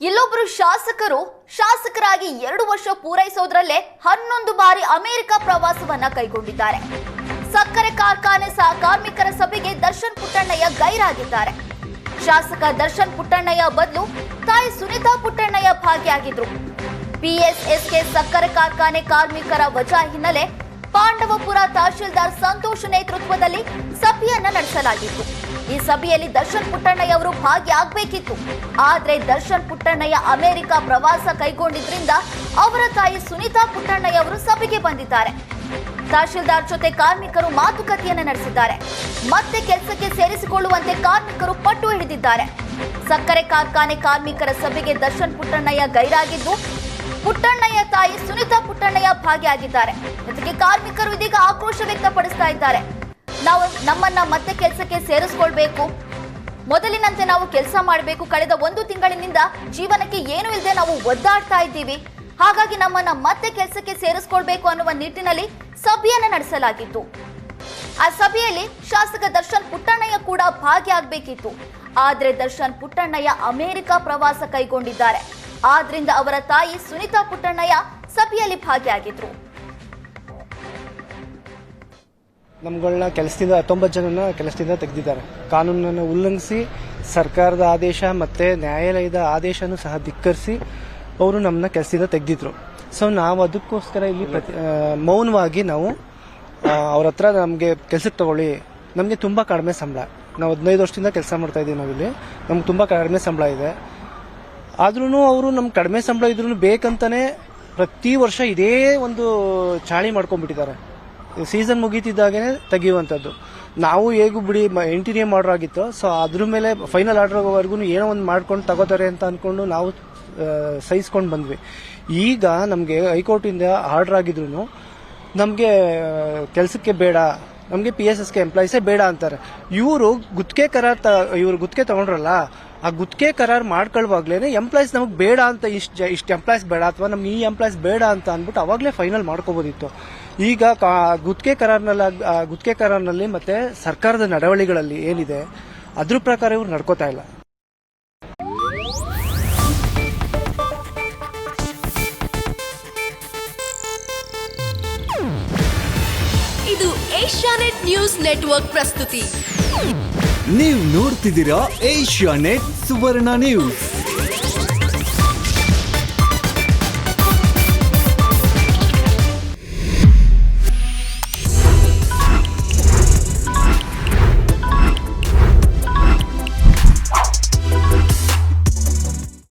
ಇಲ್ಲೊಬ್ಬರು ಶಾಸಕರು ಶಾಸಕರಾಗಿ ಎರಡು ವರ್ಷ ಪೂರೈಸೋದ್ರಲ್ಲೇ ಹನ್ನೊಂದು ಬಾರಿ ಅಮೆರಿಕ ಪ್ರವಾಸವನ್ನ ಕೈಗೊಂಡಿದ್ದಾರೆ. ಸಕ್ಕರೆ ಕಾರ್ಖಾನೆ ಸಹ ಕಾರ್ಮಿಕರ ಸಭೆಗೆ ದರ್ಶನ್ ಪುಟ್ಟಣ್ಣಯ್ಯ ಗೈರಾಗಿದ್ದಾರೆ. ಶಾಸಕ ದರ್ಶನ್ ಪುಟ್ಟಣ್ಣಯ್ಯ ಬದಲು ತಾಯಿ ಸುನೀತಾ ಪುಟ್ಟಣ್ಣಯ್ಯ ಭಾಗಿಯಾಗಿದ್ರು. ಪಿಎಸ್ಎಸ್ಕೆ ಸಕ್ಕರೆ ಕಾರ್ಖಾನೆ ಕಾರ್ಮಿಕರ ವಜಾ ಹಿನ್ನೆಲೆ ಪಾಂಡವಪುರ ತಹಶೀಲ್ದಾರ್ ಸಂತೋಷ್ ನೇತೃತ್ವದಲ್ಲಿ ಸಭೆಯನ್ನ ನಡೆಸಲಾಗಿತ್ತು. ಈ ಸಭೆಯಲ್ಲಿ ದರ್ಶನ್ ಪುಟ್ಟಣ್ಣಯ್ಯ ಅವರು ಭಾಗಿಯಾಗಬೇಕಿತ್ತು. ಆದ್ರೆ ದರ್ಶನ್ ಪುಟ್ಟಣ್ಣಯ್ಯ ಅಮೆರಿಕ ಪ್ರವಾಸ ಕೈಗೊಂಡಿದ್ರಿಂದ ಅವರ ತಾಯಿ ಸುನೀತಾ ಪುಟ್ಟಣ್ಣಯ್ಯ ಅವರು ಸಭೆಗೆ ಬಂದಿದ್ದಾರೆ. ತಹಶೀಲ್ದಾರ್ ಜೊತೆ ಕಾರ್ಮಿಕರು ಮಾತುಕತೆಯನ್ನ ನಡೆಸಿದ್ದಾರೆ. ಮತ್ತೆ ಕೆಲಸಕ್ಕೆ ಸೇರಿಸಿಕೊಳ್ಳುವಂತೆ ಕಾರ್ಮಿಕರು ಪಟ್ಟು ಹಿಡಿದಿದ್ದಾರೆ. ಸಕ್ಕರೆ ಕಾರ್ಖಾನೆ ಕಾರ್ಮಿಕರ ಸಭೆಗೆ ದರ್ಶನ್ ಪುಟ್ಟಣ್ಣಯ್ಯ ಗೈರಾಗಿದ್ದು, ಪುಟ್ಟಣ್ಣಯ್ಯ ತಾಯಿ ಸುನೀತಾ ಪುಟ್ಟಣ್ಣಯ್ಯ ಭಾಗಿಯಾಗಿದ್ದಾರೆ. ಜೊತೆಗೆ ಕಾರ್ಮಿಕರು ಇದೀಗ ಆಕ್ರೋಶ ವ್ಯಕ್ತಪಡಿಸ್ತಾ ಇದ್ದಾರೆ. ನಾವು ನಮ್ಮನ್ನ ಮತ್ತೆ ಕೆಲಸಕ್ಕೆ ಸೇರಿಸ್ಕೊಳ್ಬೇಕು. ಮೊದಲಿನಂತೆ ನಾವು ಕೆಲಸ ಮಾಡಬೇಕು. ಕಳೆದ ಒಂದು ತಿಂಗಳಿನಿಂದ ಜೀವನಕ್ಕೆ ಏನು ಇಲ್ಲದೆ ನಾವು ಒದ್ದಾಡ್ತಾ ಇದ್ದೀವಿ. ಹಾಗಾಗಿ ನಮ್ಮನ್ನ ಮತ್ತೆ ಕೆಲಸಕ್ಕೆ ಸೇರಿಸ್ಕೊಳ್ಬೇಕು ಅನ್ನುವ ನಿಟ್ಟಿನಲ್ಲಿ ಸಭೆಯನ್ನ ನಡೆಸಲಾಗಿತ್ತು. ಆ ಸಭೆಯಲ್ಲಿ ಶಾಸಕ ದರ್ಶನ್ ಪುಟ್ಟಣ್ಣಯ್ಯ ಕೂಡ ಭಾಗಿಯಾಗಬೇಕಿತ್ತು. ಆದ್ರೆ ದರ್ಶನ್ ಪುಟ್ಟಣ್ಣಯ್ಯ ಅಮೆರಿಕ ಪ್ರವಾಸ ಕೈಗೊಂಡಿದ್ದಾರೆ. ಆದ್ರಿಂದ ಅವರ ತಾಯಿ ಸುನೀತಾ ಪುಟ್ಟಣ್ಣಯ್ಯ ಸಭೆಯಲ್ಲಿ ಭಾಗಿಯಾಗಿದ್ರು. ನಮ್ಗಳನ್ನ ಕೆಲಸದಿಂದ ಹತ್ತೊಂಬತ್ತು ಜನನ ಕೆಲಸದಿಂದ ತೆಗೆದಿದ್ದಾರೆ. ಕಾನೂನನ್ನು ಉಲ್ಲಂಘಿಸಿ, ಸರ್ಕಾರದ ಆದೇಶ ಮತ್ತೆ ನ್ಯಾಯಾಲಯದ ಆದೇಶನೂ ಸಹ ಧಿಕ್ಕರಿಸಿ ಅವರು ನಮ್ಮನ್ನ ಕೆಲಸದಿಂದ ತೆಗೆದಿದ್ರು. ಸೊ ನಾವು ಅದಕ್ಕೋಸ್ಕರ ಇಲ್ಲಿ ಮೌನವಾಗಿ ನಾವು ಅವ್ರ ಹತ್ರ ನಮಗೆ ಕೆಲಸಕ್ಕೆ ತಗೊಳ್ಳಿ. ನಮಗೆ ತುಂಬ ಕಡಿಮೆ ಸಂಬಳ. ನಾವು ಹದಿನೈದು ವರ್ಷದಿಂದ ಕೆಲಸ ಮಾಡ್ತಾ ಇದ್ದೀವಿ ನಾವಿಲ್ಲಿ. ನಮ್ಗೆ ತುಂಬ ಕಡಿಮೆ ಸಂಬಳ ಇದೆ. ಆದ್ರೂ ಅವರು ನಮ್ಗೆ ಕಡಿಮೆ ಸಂಬಳ ಇದ್ರೂ ಬೇಕಂತಾನೆ ಪ್ರತಿ ವರ್ಷ ಇದೇ ಒಂದು ಚಾಳಿ ಮಾಡ್ಕೊಂಡ್ಬಿಟ್ಟಿದ್ದಾರೆ. ಸೀಸನ್ ಮುಗೀತಿದ್ದಾಗೇನೆ ತೆಗೆಯುವಂಥದ್ದು. ನಾವು ಹೇಗೂ ಬಿಡಿ ಇಂಟೀರಿಯರ್ ಆರ್ಡರ್ ಆಗಿತ್ತು. ಸೊ, ಅದ್ರ ಮೇಲೆ ಫೈನಲ್ ಆರ್ಡರ್ವರೆಗೂ ಏನೋ ಒಂದು ಮಾಡ್ಕೊಂಡು ತಗೋತಾರೆ ಅಂತ ಅಂದ್ಕೊಂಡು ನಾವು ಸಹಿಸ್ಕೊಂಡು ಬಂದ್ವಿ. ಈಗ ನಮಗೆ ಹೈಕೋರ್ಟಿಂದ ಆರ್ಡರ್ ಆಗಿದ್ರು ನಮಗೆ ಕೆಲಸಕ್ಕೆ ಬೇಡ, ನಮಗೆ ಪಿ ಎಸ್ ಎಸ್ಗೆ ಎಂಪ್ಲಾಯೀಸೇ ಬೇಡ ಅಂತಾರೆ. ಇವರು ಗುತ್ತಿಗೆ ಕರಾರ್ ತ, ಇವರು ಗುತ್ತಿಗೆ ತಗೊಂಡ್ರಲ್ಲ, ಆ ಗುತ್ತಿಗೆ ಕರಾರ್ ಮಾಡ್ಕೊಳ್ವಾಗ್ಲೇ ಎಂಪ್ಲಾಯ್ಸ್ ನಮಗೆ ಬೇಡ ಅಂತ ಇಷ್ಟು ಇಷ್ಟು ಎಂಪ್ಲಾಯ್ಸ್ ಬೇಡ, ಅಥವಾ ನಮ್ಗೆ ಈ ಎಂಪ್ಲಾಯ್ಸ್ ಬೇಡ ಅಂತ ಅಂದ್ಬಿಟ್ಟು ಅವಾಗಲೇ ಫೈನಲ್ ಮಾಡ್ಕೋಬೋದಿತ್ತು. ಈಗ ಕಾ- ಗುತ್ತಿಗೆ ಕರಾರ್ನಲ್ಲಿ ಗುತ್ತಿಗೆ ಕರಾರ್ನಲ್ಲಿ ಮತ್ತೆ ಸರ್ಕಾರದ ನಡವಳಿಗಳಲ್ಲಿ ಏನಿದೆ ಅದ್ರ ಪ್ರಕಾರ ಇವ್ರು ನಡ್ಕೋತಾ ಇಲ್ಲ. ಇದು ಏಷ್ಯಾನೆಟ್ ನ್ಯೂಸ್ ನೆಟ್ವರ್ಕ್ ಪ್ರಸ್ತುತಿ. ನೀವು ನೋಡ್ತಿದ್ದೀರಾ ಏಷ್ಯಾ ನೆಟ್ ಸುವರ್ಣ ನ್ಯೂಸ್.